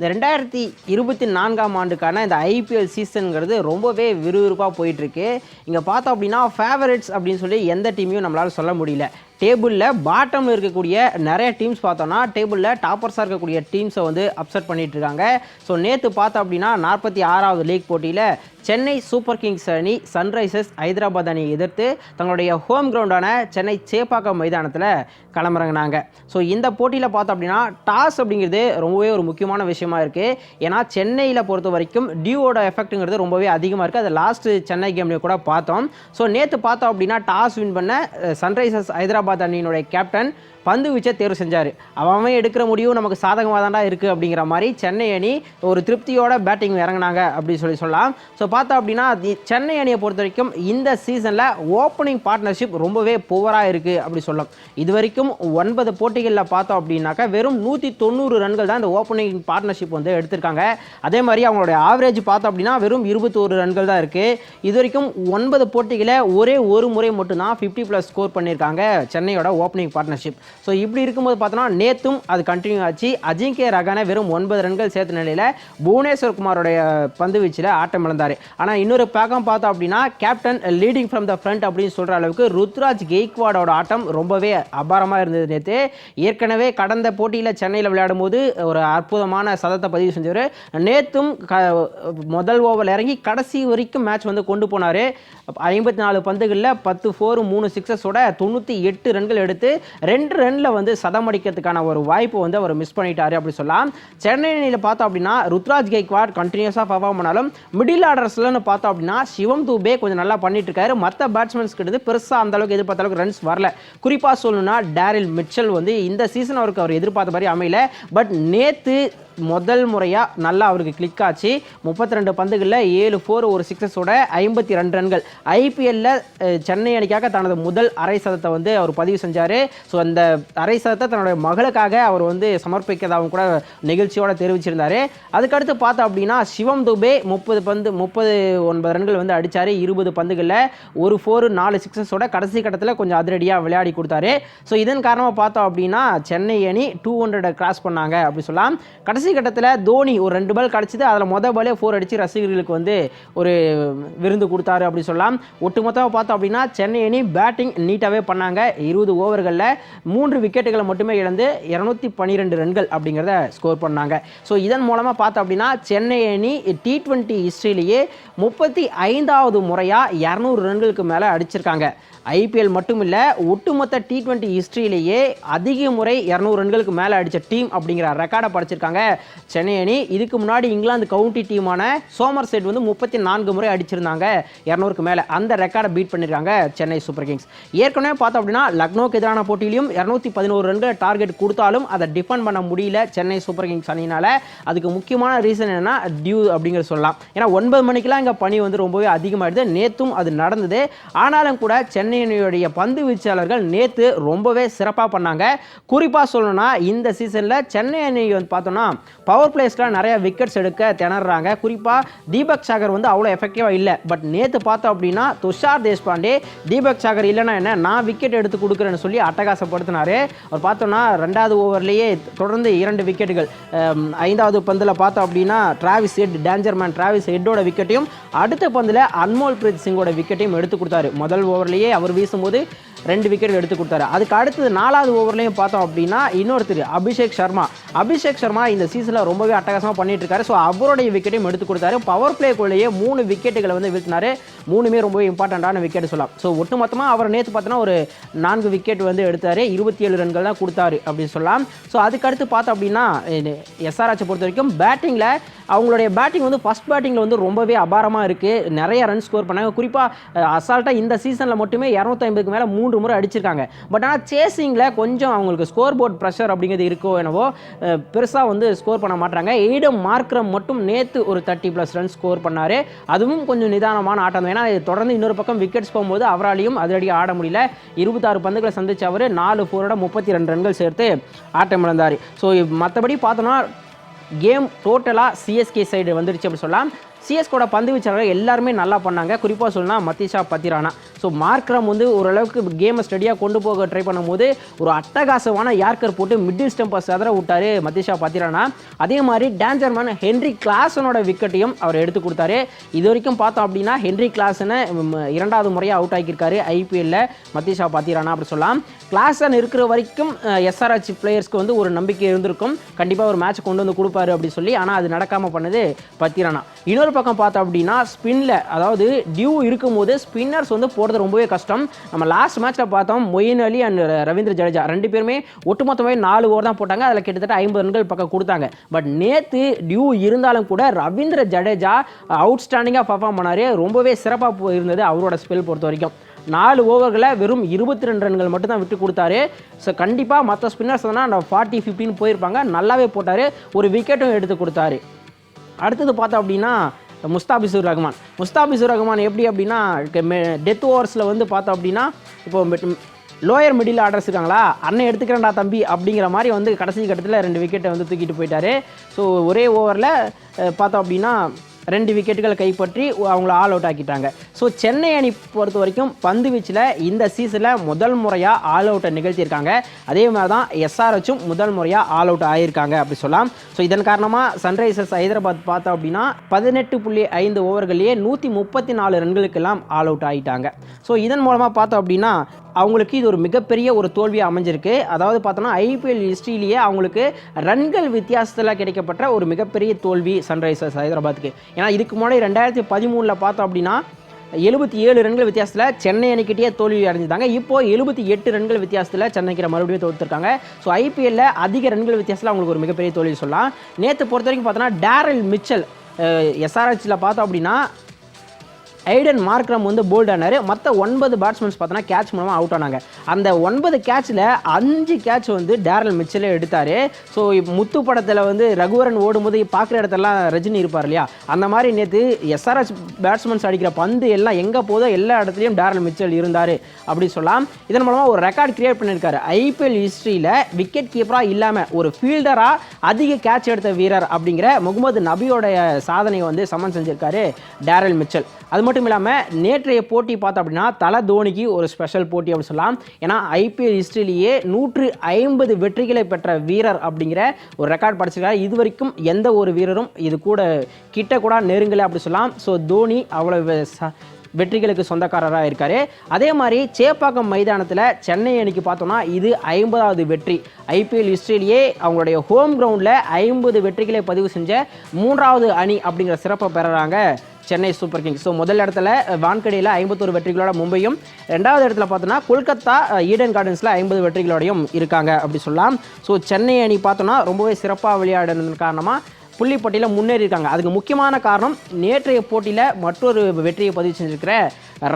இந்த ரெண்டாயிரத்தி இருபத்தி நான்காம் ஆண்டுக்கான இந்த ஐபிஎல் சீசனுங்கிறது ரொம்பவே விறுவிறுப்பாக போயிட்டுருக்கு. இங்கே பார்த்தோம் அப்படின்னா ஃபேவரட்ஸ் அப்படின்னு சொல்லி எந்த டீமையும் நம்மளால் சொல்ல முடியல. டேபிளில் பாட்டமில் இருக்கக்கூடிய நிறைய டீம்ஸ் பார்த்தோன்னா டேபிளில் டாப்பர்ஸாக இருக்கக்கூடிய டீம்ஸை வந்து அப்செட் பண்ணிட்டு இருக்காங்க. ஸோ நேற்று பார்த்தோம் அப்படின்னா நாற்பத்தி ஆறாவது லீக் போட்டியில் சென்னை சூப்பர் கிங்ஸ் அணி சன்ரைசர்ஸ் ஹைதராபாத் அணியை எதிர்த்து தங்களுடைய ஹோம் கிரவுண்டான சென்னை சேப்பாக்கம் மைதானத்தில் களமிறங்கினாங்க. ஸோ இந்த போட்டியில் பார்த்தோம் அப்படின்னா டாஸ் அப்படிங்கிறது ரொம்பவே ஒரு முக்கியமான விஷயமா இருக்குது ஏன்னா சென்னையில் பொறுத்த வரைக்கும் டியூவோட எஃபெக்ட்டுங்கிறது ரொம்பவே அதிகமாக இருக்குது அது லாஸ்ட்டு சென்னை கேம்லேயும் கூட பார்த்தோம். ஸோ நேற்று பார்த்தோம் அப்படின்னா டாஸ் வின் பண்ண சன்ரைசர்ஸ் ஹைதராபாத் அணியினுடைய கேப்டன் பந்து வீச்சை தேர்வு செஞ்சார். அவன் எடுக்கிற முடிவும் நமக்கு சாதகமாக தான்டா இருக்குது அப்படிங்கிற மாதிரி சென்னை அணி ஒரு திருப்தியோட பேட்டிங் இறங்கினாங்க அப்படின்னு சொல்லி சொல்லலாம். ஸோ பார்த்தோம் அப்படின்னா தி- சென்னை அணியை பொறுத்த வரைக்கும் இந்த சீசனில் ஓப்பனிங் பார்ட்னர்ஷிப் ரொம்பவே புவராக இருக்குது அப்படி சொல்லலாம். இது வரைக்கும் ஒன்பது போட்டிகளில் பார்த்தோம் அப்படின்னாக்கா வெறும் நூற்றி தொண்ணூறு ரன்கள் தான் இந்த ஓப்பனிங் பார்ட்னர்ஷிப் வந்து எடுத்திருக்காங்க. அதே மாதிரி அவங்களுடைய ஆவரேஜ் பார்த்தோம் அப்படின்னா வெறும் இருபத்தோரு ரன்கள் தான் இருக்குது இது வரைக்கும் ஒன்பது போட்டிகளை ஒரே ஒரு முறை மட்டும்தான் ஃபிஃப்டி ப்ளஸ் ஸ்கோர் பண்ணியிருக்காங்க சென்னையோட ஓப்பனிங் பார்ட்னர்ஷிப் ஸோ இப்படி இருக்கும்போது பார்த்தோன்னா நேத்தும் அது கண்டினியூ ஆச்சு. அஜிங்கே ரகான வெறும் ஒன்பது ரன்கள் சேர்த்த நிலையில் புவனேஸ்வர் குமாரோடைய பந்து வீச்சில் ஆட்டம் இழந்தார். ஆனால் இன்னொரு பக்கம் பார்த்தோம் அப்படின்னா captain leading from the front அப்படின்னு சொல்கிற அளவுக்கு ருத்ராஜ் கெய்க்வாடோட ஆட்டம் ரொம்பவே அபாரமாக இருந்தது நேற்று ஏற்கனவே கடந்த போட்டியில் சென்னையில் விளையாடும் போது ஒரு அற்புதமான சதத்தை பதிவு செஞ்சவர். நேற்றும் க முதல் ஓவரில் இறங்கி கடைசி வரைக்கும் மேட்ச் வந்து கொண்டு போனார். ஐம்பத்தி நாலு பந்துகளில் பத்து ஃபோர் மூணு சிக்ஸஸோட தொண்ணூற்றி எட்டு ரன்கள் எடுத்து ரெண்டு ரனில் வந்து சதம் அடிக்கிறதுக்கான ஒரு வாய்ப்பு வந்து அவர் மிஸ் பண்ணிட்டாரு அப்படி சொல்லலாம். சென்னை அணியில் பார்த்தோம் அப்படின்னா ருத்ராஜ் கெய்க்வாட் கண்டினியூஸாக பர்ஃபார்ம் பண்ணாலும் மிடில் ஆர்டர்ஸ்லன்னு பார்த்தோம் அப்படின்னா சிவம் தூபே கொஞ்சம் நல்லா பண்ணிட்டு இருக்காரு. மற்ற பேட்ஸ்மேன்ஸ் கிட்ட பெருசாக அந்த அளவுக்கு எதிர்பார்த்த அளவுக்கு ரன்ஸ் வரல. குறிப்பாக சொல்லணும்னா டேரில் மிச்சல் வந்து இந்த சீசன் அவருக்கு அவர் எதிர்பார்த்த மாதிரி அமையல. பட் நேற்று முதல் முறையாக நல்லா அவருக்கு கிளிக் ஆச்சு. முப்பத்தி ரெண்டு பந்துகளில் ஏழு ஃபோர் ஒரு சிக்ஸஸோட ஐம்பத்தி ரெண்டு ரன்கள். ஐபிஎல்ல சென்னை அணிக்காக தனது முதல் அரை சதத்தை வந்து அவர் பதிவு செஞ்சார். ஸோ அந்த அரை சதத்தை தன்னுடைய மகளுக்காக அவர் வந்து சமர்ப்பிக்கிறதாகவும் கூட நிகழ்ச்சியோட தெரிவிச்சிருந்தாரு. அதுக்கடுத்து பார்த்தோம் அப்படின்னா சிவம் துபே முப்பது பந்து முப்பது ஒன்பது ரன்கள் வந்து அடித்தார் இருபது பந்துகளில் ஒரு ஃபோர் நாலு சிக்ஸஸோட கடைசி கட்டத்தில் கொஞ்சம் அதிரடியாக விளையாடி கொடுத்தாரு. ஸோ இதன் காரணமாக பார்த்தோம் அப்படின்னா சென்னை அணி டூ ஹண்ட்ரடை கிராஸ் பண்ணாங்க அப்படி சொல்லலாம். கடைசி கட்டத்தில் தோனி ஒரு ரெண்டு பால் கிடச்சிது அதில் மொதல் பாலே ஃபோர் அடித்து ரசிகர்களுக்கு வந்து ஒரு விருந்து கொடுத்தாரு அப்படி சொல்லலாம். ஒட்டுமொத்தமாக பார்த்தோம் அப்படின்னா சென்னை அணி பேட்டிங் நீட்டாகவே பண்ணாங்க. இருபது ஓவர்களில் மூன்று விக்கெட்டுகளை மட்டுமே இழந்து இரநூத்தி பன்னிரெண்டு ரன்கள் அப்படிங்கிறத ஸ்கோர் பண்ணாங்க. ஸோ இதன் மூலமாக பார்த்தோம் அப்படின்னா சென்னை அணி டி ட்வெண்ட்டி ஹிஸ்ட்ரியிலேயே முப்பத்தி ஐந்தாவது முறையாக இரநூறு ரன்களுக்கு மேலே அடிச்சிருக்காங்க. ஐபிஎல் மட்டும் இல்லை ஒட்டுமொத்த டி டுவெண்ட்டி ஹிஸ்ட்ரியிலேயே அதிக முறை இரநூறு ரன்களுக்கு மேலே அடித்த டீம் அப்படிங்கிற ரெக்கார்டை படிச்சிருக்காங்க சென்னை அணி. இதுக்கு முன்னாடி இங்கிலாந்து கவுண்டி டீமான சோமர் செட் வந்து முப்பத்தி நான்கு முறை அடிச்சிருந்தாங்க இரநூறுக்கு மேலே. அந்த ரெக்கார்டை பீட் பண்ணியிருக்காங்க சென்னை சூப்பர் கிங்ஸ் ஏற்கனவே பார்த்தோம் அப்படின்னா லக்னோக்கு எதிரான போட்டியிலும் இரநூத்தி பதினோரு ரன்கள் டார்கெட் கொடுத்தாலும் அதை டிஃபெண்ட் பண்ண முடியல சென்னை சூப்பர் கிங்ஸ் அணினால் அதுக்கு முக்கியமான ரீசன் என்னன்னா டியூ அப்படிங்கிறது சொல்லலாம். ஏன்னா ஒன்பது மணிக்கெலாம் இங்கே பணி வந்து ரொம்பவே அதிகமாகிடுது நேற்றும் அது நடந்தது. ஆனாலும் கூட சென்னை அணியினுடைய பந்து வீச்சாளர்கள் நேற்று ரொம்பவே சிறப்பாக பண்ணாங்க. குறிப்பாக சொல்லணும்னா இந்த சீசனில் சென்னை அணி வந்து பார்த்தோம்னா பவர் பிளேஸ்லாம் நிறைய விக்கெட்ஸ் எடுக்க திணறாங்க. குறிப்பாக தீபக் சாகர் வந்து அவ்வளோ எஃபெக்டிவாக இல்லை. பட் நேற்று பார்த்தோம் அப்படின்னா துஷார் தேஷ்பாண்டே தீபக் சாகர் இல்லைன்னா என்ன? நான் விக்கெட் எடுத்து கொடுக்குறேன்னு சொல்லி அட்டகாசப்படுத்தினாரு. அவர் பார்த்தோம்னா ரெண்டாவது ஓவர்லேயே தொடர்ந்து இரண்டு விக்கெட்டுகள் ஐந்தாவது பந்தில் பார்த்தோம் அப்படின்னா Travis Head danger man Travis ஹெட்டோட விக்கெட்டையும் அடுத்த பந்தில் அன்மோல் பிரீத் சிங்கோட விக்கெட்டையும் எடுத்து கொடுத்தாரு. முதல் ஓவர்லேயே அவர் வீசும்போது ரெண்டு விக்கெட் எடுத்து கொடுத்தாரு. அதுக்கு அடுத்தது நாலாவது ஓவர்லையும் பார்த்தோம் அப்படின்னா இன்னொருத்தர் அபிஷேக் சர்மா. அபிஷேக் சர்மா இந்த சீசனில் ரொம்பவே அட்டகாசமாக பண்ணிட்டு இருக்காரு. ஸோ அவருடைய விக்கெட்டையும் எடுத்து கொடுத்தாரு. பவர் பிளேக்குள்ளேயே மூணு விக்கெட்டுகளை வந்து வீழ்த்தினாரு. மூணுமே ரொம்பவே இம்பார்ட்டண்ட்டான விக்கெட் சொல்லலாம். ஸோ ஒட்டுமொத்தமாக அவர் நேற்று பார்த்தோன்னா ஒரு நான்கு விக்கெட் வந்து எடுத்தாரு. இருபத்தி ஏழு ரன்கள் தான் கொடுத்தாரு அப்படின்னு சொல்லலாம். ஸோ அதுக்கடுத்து பார்த்தோம் அப்படின்னா எஸ்ஆர்ஆச்சை பொறுத்த வரைக்கும் பேட்டிங்கில் அவங்களுடைய பேட்டிங் வந்து ஃபர்ஸ்ட் பேட்டிங்கில் வந்து ரொம்பவே அபாரமாக இருக்குது நிறைய ரன் ஸ்கோர் பண்ணாங்க. குறிப்பாக அசால்ட்டாக இந்த சீசனில் மட்டுமே இரநூத்தம்பதுக்கு மேலே மூன்று முறை அடிச்சிருக்காங்க. பட் ஆனால் சேசிங்கில் கொஞ்சம் அவங்களுக்கு ஸ்கோர் போர்ட் ப்ரெஷர் அப்படிங்கிறது இருக்கோ என்னவோ பெருசாக வந்து ஸ்கோர் பண்ண மாட்டாங்க எய்டம் மார்க்ரம் மட்டும் நேற்று ஒரு தேர்ட்டி ப்ளஸ் ரன் ஸ்கோர் பண்ணார். அதுவும் கொஞ்சம் நிதானமான ஆட்டம் ஏன்னா தொடர்ந்து இன்னொரு பக்கம் விக்கெட்ஸ் போகும்போது அவராலையும் அதிரடி ஆட முடியல. இருபத்தாறு பந்துகளை சந்திச்ச அவர் நாலு ஃபோரோட முப்பத்தி ரெண்டு ரன்கள் சேர்த்து ஆட்டம் இழந்தார் ஸோ மற்றபடி பார்த்தோன்னா கேம் டோட்டலாக சிஎஸ்கே சைடு வந்துருச்சு அப்படின்னு சொல்லலாம். சிஎஸ்கோட பந்து வீச்சாளர்கள் எல்லாருமே நல்லா பண்ணாங்க. குறிப்பாக சொல்லணும்னா மத்திஷா பத்திரானா. ஸோ மார்க்ரம் வந்து ஓரளவுக்கு கேமை ஸ்டடியாக கொண்டு போக ட்ரை பண்ணும்போது ஒரு அட்டகாசமான யார்கர் போட்டு மிடில் ஸ்டெம்பை சதற விட்டார் மத்திஷா பத்திரானா. அதே மாதிரி டேஞ்சர்மேன் ஹென்ரி கிளாசனோட விக்கெட்டையும் அவர் எடுத்து கொடுத்தாரு. இது வரைக்கும் பார்த்தோம் அப்படின்னா ஹென்ரி கிளாசனை இரண்டாவது முறையாக அவுட் ஆகியிருக்காரு ஐபிஎல்லில் மத்திஷா பத்திரானா அப்படி சொல்லலாம். கிளாசன் இருக்கிற வரைக்கும் எஸ்ஆர்ஹெச் பிளேயர்ஸ்க்கு வந்து ஒரு நம்பிக்கை இருந்திருக்கும். கண்டிப்பாக ஒரு மேட்ச் கொண்டு வந்து கொடுப்பாரு அப்படின்னு சொல்லி ஆனால் அது நடக்காமல் பண்ணது பத்திரானா. இன்னொரு பக்கம் பார்த்தோம் அப்படின்னா ஸ்பின்ல அதாவது டியூ இருக்கும்போது ஸ்பின்னர்ஸ் வந்து போடுறது ரொம்பவே கஷ்டம். நம்ம லாஸ்ட் மேட்ச்சில் பார்த்தோம் Moeen Ali and Ravindra Jadeja. ரெண்டு பேருமே ஒட்டுமொத்தமாகவே நாலு ஓவர் தான் போட்டாங்க. அதில் கிட்டத்தட்ட ஐம்பது ரன்கள் பக்கம் கொடுத்தாங்க. பட் நேற்று டியூ இருந்தாலும் கூட ரவீந்திர ஜடேஜா அவுட்ஸ்டாண்டிங்காக பர்ஃபார்ம் பண்ணாரு. ரொம்பவே சிறப்பாக இருந்தது அவரோட ஸ்பெல் பொறுத்த வரைக்கும். நாலு ஓவர்களை வெறும் இருபத்தி ரெண்டு ரன்கள் மட்டும் தான் விட்டு கொடுத்தாரு ஸோ கண்டிப்பாக மற்ற ஸ்பின்னர்ஸ் தான் ஃபார்ட்டி ஃபிஃப்டின்னு போயிருப்பாங்க. நல்லாவே போட்டார். ஒரு விக்கெட்டும் எடுத்து கொடுத்தாரு. அடுத்தது பார்த்தோம் அப்படின்னா முஸ்தாபிசுர் ரஹ்மான். முஸ்தாபிசுர் ரஹ்மான் எப்படி அப்படின்னா டெத் ஓவர்ஸில் வந்து பார்த்தோம் அப்படின்னா இப்போ லோயர் மிடில் ஆர்டர்ஸ் இருக்காங்களா? அண்ணன் எடுத்துக்கிறேன்டா தம்பி அப்படிங்கிற மாதிரி வந்து கடைசி கட்டத்தில் ரெண்டு விக்கெட்டை வந்து தூக்கிட்டு போயிட்டாரு. ஸோ ஒரே ஓவரில் பார்த்தோம் அப்படின்னா ரெண்டு விக்கெட்டுகள் கைப்பற்றி அவங்கள ஆல் அவுட் ஆக்கிட்டாங்க. ஸோ சென்னை அணி பொறுத்த வரைக்கும் பந்து வீச்சில் இந்த சீசனில் முதல் முறையாக ஆல் அவுட்டை நிகழ்த்தியிருக்காங்க. அதே மாதிரி தான் எஸ்ஆர்ஹெச்சும் முதல் முறையாக ஆல் அவுட் ஆகியிருக்காங்க அப்படி சொல்லலாம். ஸோ இதன் காரணமாக சன்ரைசர்ஸ் ஹைதராபாத் பார்த்தோம் அப்படின்னா பதினெட்டு புள்ளி ஐந்து ஓவர்கள்லேயே நூற்றி முப்பத்தி நாலு ரன்களுக்கெல்லாம் ஆல் அவுட் ஆகிட்டாங்க ஸோ இதன் மூலமாக பார்த்தோம் அப்படின்னா அவங்களுக்கு இது ஒரு மிகப்பெரிய ஒரு தோல்வியாக அமைஞ்சிருக்கு. அதாவது பார்த்தோன்னா ஐபிஎல் ஹிஸ்ட்ரியிலேயே அவங்களுக்கு ரன்கள் வித்தியாசத்தில் கிடைக்கப்பட்ட ஒரு மிகப்பெரிய தோல்வி சன்ரைசர்ஸ் ஹைதராபாத்துக்கு. ஏன்னா இதுக்கு முன்னாடி ரெண்டாயிரத்தி பதிமூணில் பார்த்தோம் அப்படின்னா எழுபத்தி ஏழு ரன்கள் வித்தியாசத்தில் சென்னை அணிக்கிட்டே தோல்வி அடைஞ்சிருந்தாங்க இப்போ எழுபத்தி எட்டு ரன்கள் வித்தியாசத்தில் சென்னைக்கு மறுபடியும் தோத்துருக்காங்க. ஸோ ஐபிஎல்ல அதிக ரன்கள் வித்தியாசத்தில் அவங்களுக்கு ஒரு மிகப்பெரிய தோல்வி சொல்லலாம். நேற்று பொறுத்த வரைக்கும் பார்த்தோன்னா டேரல் மிச்சல் எஸ்ஆர்ஹெச்சில் பார்த்தோம் அப்படின்னா ஐடன் மார்க்ரம் வந்து போல்ட் ஆனார். மற்ற ஒன்பது பேட்ஸ்மேன்ஸ் பார்த்தோன்னா கேட்ச் மூலமாக அவுட் ஆனாங்க. அந்த ஒன்பது கேட்ச்சில் அஞ்சு கேட்ச் வந்து டேரல் மிச்சலே எடுத்தார். ஸோ முத்து படத்தில் வந்து ரகுவரன் ஓடும்போது பார்க்குற இடத்தெல்லாம் ரஜினி இருப்பார் இல்லையா? அந்த மாதிரி நேற்று எஸ்ஆர்எஸ் பேட்ஸ்மேன்ஸ் அடிக்கிற பந்து எல்லாம் எங்கே போதோ எல்லா இடத்துலையும் டேரல் மிச்சல் இருந்தார் அப்படி சொல்லலாம். இதன் மூலமாக ஒரு ரெக்கார்ட் கிரியேட் பண்ணியிருக்காரு. ஐபிஎல் ஹிஸ்ட்ரியில் விக்கெட் கீப்பராக இல்லாமல் ஒரு ஃபீல்டராக அதிக கேட்ச் எடுத்த வீரர் அப்படிங்கிற முகமது நபியோடைய சாதனையை வந்து சமன் செஞ்சிருக்காரு டேரல் மிச்சல் அது மட்டும் இல்லாமல் நேற்றைய போட்டி பார்த்தோம் அப்படின்னா தலை தோனிக்கு ஒரு ஸ்பெஷல் போட்டி அப்படின்னு சொல்லலாம். ஏன்னா ஐபிஎல் ஹிஸ்ட்ரியிலேயே நூற்று ஐம்பது வெற்றிகளை பெற்ற வீரர் அப்படிங்கிற ஒரு ரெக்கார்ட் படிச்சிருக்காரு. இது வரைக்கும் எந்த ஒரு வீரரும் இது கூட கிட்ட கூட நெருங்கலை அப்படி சொல்லலாம். ஸோ தோனி அவ்வளவு வெற்றிகளுக்கு சொந்தக்காரராக இருக்கார். அதே மாதிரி சேப்பாக்கம் மைதானத்தில் சென்னை அணிக்கு பார்த்தோம்னா இது ஐம்பதாவது வெற்றி. ஐபிஎல் ஹிஸ்ட்ரியிலேயே அவங்களுடைய ஹோம் கிரவுண்டில் ஐம்பது வெற்றிகளை பதிவு செஞ்ச மூன்றாவது அணி அப்படிங்கிற சிறப்பை பெறுறாங்க சென்னை சூப்பர் கிங்ஸ். ஸோ முதல் இடத்துல வான்கடியில் ஐம்பத்தோரு ஐம்பத்தொரு வெற்றிகளோட மும்பையும் ரெண்டாவது இடத்துல பார்த்தோன்னா கொல்கத்தா ஈடன் கார்டன்ஸில் ஐம்பது வெற்றிகளோடையும் இருக்காங்க அப்படி சொல்லலாம். ஸோ சென்னை அணி பார்த்தோன்னா ரொம்பவே சிறப்பாக விளையாடுனது காரணமாக புள்ளிப்பட்டியில் முன்னேறி இருக்காங்க. அதுக்கு முக்கியமான காரணம் நேற்றைய போட்டியில் மற்றொரு வெற்றியை பதிவு செஞ்சிருக்கிற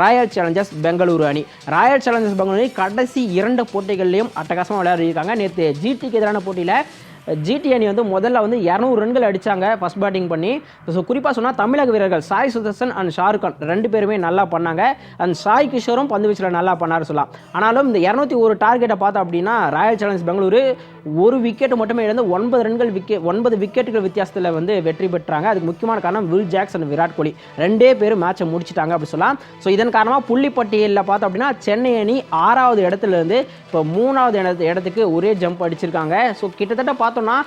ராயல் சேலஞ்சர்ஸ் பெங்களூரு அணி. ராயல் சேலஞ்சர்ஸ் பெங்களூரு அணி கடைசி இரண்டு போட்டிகள்லையும் அட்டகாசமாக விளையாடிருக்காங்க. நேற்று ஜிடிக்கு எதிரான போட்டியில் ஜிடி அணி வந்து முதல்ல வந்து இரநூறு ரன்கள் அடித்தாங்க ஃபஸ்ட் பேட்டிங் பண்ணி. ஸோ குறிப்பாக சொன்னால் தமிழக வீரர்கள் சாய் சுதர்சன் அண்ட் ஷாருக் கான் ரெண்டு பேருமே நல்லா பண்ணாங்க. அண்ட் சாய் கிஷோரும் பந்து வீச்சில் நல்லா பண்ணார் சொல்லலாம். ஆனாலும் இந்த இரநூத்தி ஒரு டார்கெட்டை பார்த்தோம் அப்படின்னா ராயல் சேலஞ்சர்ஸ் பெங்களூரு ஒரு விக்கெட் மட்டுமே இழந்து ஒன்பது ரன்கள் விக்கெட் ஒன்பது விக்கெட்டுகள் வித்தியாசத்தில் வந்து வெற்றி பெற்றாங்க. அதுக்கு முக்கியமான காரணம் Will Jacks and Virat Kohli. ரெண்டே பேர் மேட்சை முடிச்சிட்டாங்க அப்படி சொல்லலாம். ஸோ இதன் காரணமாக புள்ளிப்பட்டியலில் பார்த்தோம் அப்படின்னா சென்னை அணி ஆறாவது இடத்துல இருந்து இப்போ மூணாவது இடத்து இடத்துக்கு ஒரே ஜம்ப் அடிச்சிருக்காங்க. ஸோ கிட்டத்தட்ட பார்த்தோம்னா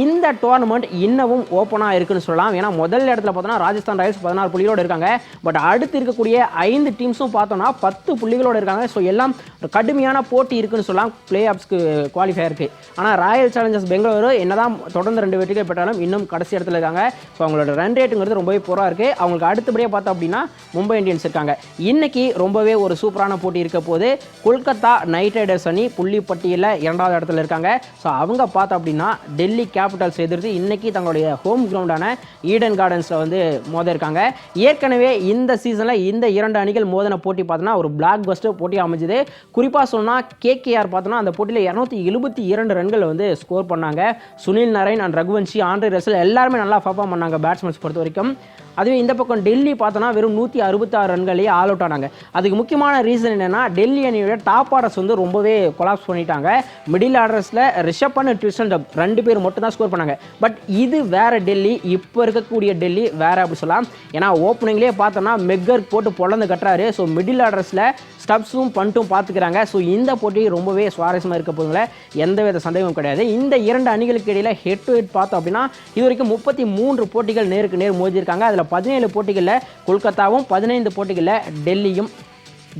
இந்த டோர்னமெண்ட் இன்னமும் ஓப்பனாக இருக்குன்னு சொல்லலாம். ஏன்னா முதல் இடத்துல பார்த்தோம்னா ராஜஸ்தான் ராயல்ஸ் பதினாறு புள்ளிகளோட இருக்காங்க. பட் அடுத்து இருக்கக்கூடிய ஐந்து டீம்ஸும் பார்த்தோம்னா பத்து புள்ளிகளோடு இருக்காங்க. ஸோ எல்லாம் கடுமையான போட்டி இருக்குன்னு சொல்லலாம். பிளே ஆஃப்ஸ்க்கு குவாலிஃபயருக்கு ஆனால் ராயல் சேலஞ்சர்ஸ் பெங்களூரு என்னதான் தொடர்ந்து ரெண்டு வெற்றிகள் பெற்றாலும் இன்னும் கடைசி இடத்துல இருக்காங்க. ஸோ அவங்களோட ரன் ரேட்டுங்கிறது ரொம்பவே புறா இருக்குது அவங்களுக்கு அடுத்தபடியாக பார்த்தோம் அப்படின்னா மும்பை இந்தியன்ஸ் இருக்காங்க. இன்னைக்கு ரொம்பவே ஒரு சூப்பரான போட்டி இருக்க போது கொல்கத்தா நைட் ரைடர்ஸ் அணி புள்ளி பட்டியலில் இரண்டாவது இடத்துல இருக்காங்க. ஸோ அவங்க பார்த்தோம் அப்படின்னா டெல்லி கேபிட்டல்ஸ் எதிர்த்து இன்னைக்கு தங்களுடைய ஹோம் கிரவுண்டான ஈடன் கார்டன்ஸில் வந்து மோத இருக்காங்க. ஏற்கனவே இந்த சீசனில் இந்த இரண்டு அணிகள் மோதின போட்டி பார்த்தோன்னா ஒரு பிளாக் பஸ்ட்டு போட்டி அமைஞ்சது. குறிப்பாக சொன்னால் கேகேஆர் பார்த்தோன்னா அந்த போட்டியில் இரநூத்தி எழுபத்தி இரண்டு ரன்கள் வந்து ஸ்கோர் பண்ணாங்க. Sunil Narine and Raghuvanshi Andre Russell எல்லாருமே நல்லா பர்ஃபார்ம் பண்ணாங்க பேட்ஸ்மேன்ஸ் பொறுத்த வரைக்கும். அதுவே இந்த பக்கம் டெல்லி பார்த்தோன்னா வெறும் நூற்றி அறுபத்தாறு ரன்களே ஆல் அவுட் ஆனாங்க. அதுக்கு முக்கியமான ரீசன் என்னென்னா டெல்லி அணியோட டாப் ஆர்டர்ஸ் வந்து ரொம்பவே கொலாப்ஸ் பண்ணிட்டாங்க. மிடில் ஆர்டர்ஸில் ரிஷப் அண்ட் ட்விஸ்டன் டப் ரெண்டு பேர் மட்டும் தான் ஸ்கோர் பண்ணாங்க. பட் இது வேற டெல்லி இப்போ இருக்கக்கூடிய டெல்லி வேறு அப்படி சொல்லலாம். ஏன்னா ஓப்பனிங்லேயே பார்த்தோன்னா மெக்கர் போட்டு பொழந்து கட்டுறாரு. ஸோ மிடில் ஆர்டர்ஸில் ஸ்டப்ஸும் பண்ட்டும் பார்த்துக்கிறாங்க. ஸோ இந்த போட்டி ரொம்பவே சுவாரஸ்யமாக இருக்க போதுங்கள எந்தவித சந்தேகமும் கிடையாது. இந்த இரண்டு அணிகளுக்கு இடையில் ஹெட் டு ஹெட் பார்த்தோம் அப்படின்னா இது வரைக்கும் முப்பத்தி மூன்று போட்டிகள் நேருக்கு நேர் மோதியிருக்காங்க. அதில் பதினேழு போட்டிகளில் கொல்கத்தாவும் பதினைந்து போட்டிகளில் டெல்லியும்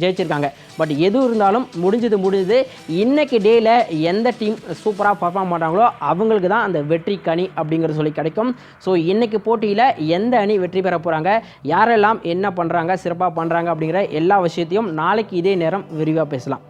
ஜெயிச்சிருக்காங்க. பட் எது இருந்தாலும் முடிஞ்சது முடிஞ்சது. இன்னைக்கு டேயில் எந்த டீம் சூப்பராக பர்ஃபார்ம் பண்ணுறாங்களோ அவங்களுக்கு தான் அந்த வெற்றி கனி அப்படிங்கிறது சொல்லி கிடைக்கும். ஸோ இன்னைக்கு போட்டியில் எந்த அணி வெற்றி பெற போகிறாங்க யாரெல்லாம் என்ன பண்ணுறாங்க சிறப்பாக பண்ணுறாங்க அப்படிங்கிற எல்லா விஷயத்தையும் நாளைக்கு இதே நேரம் விரிவாக பேசலாம்.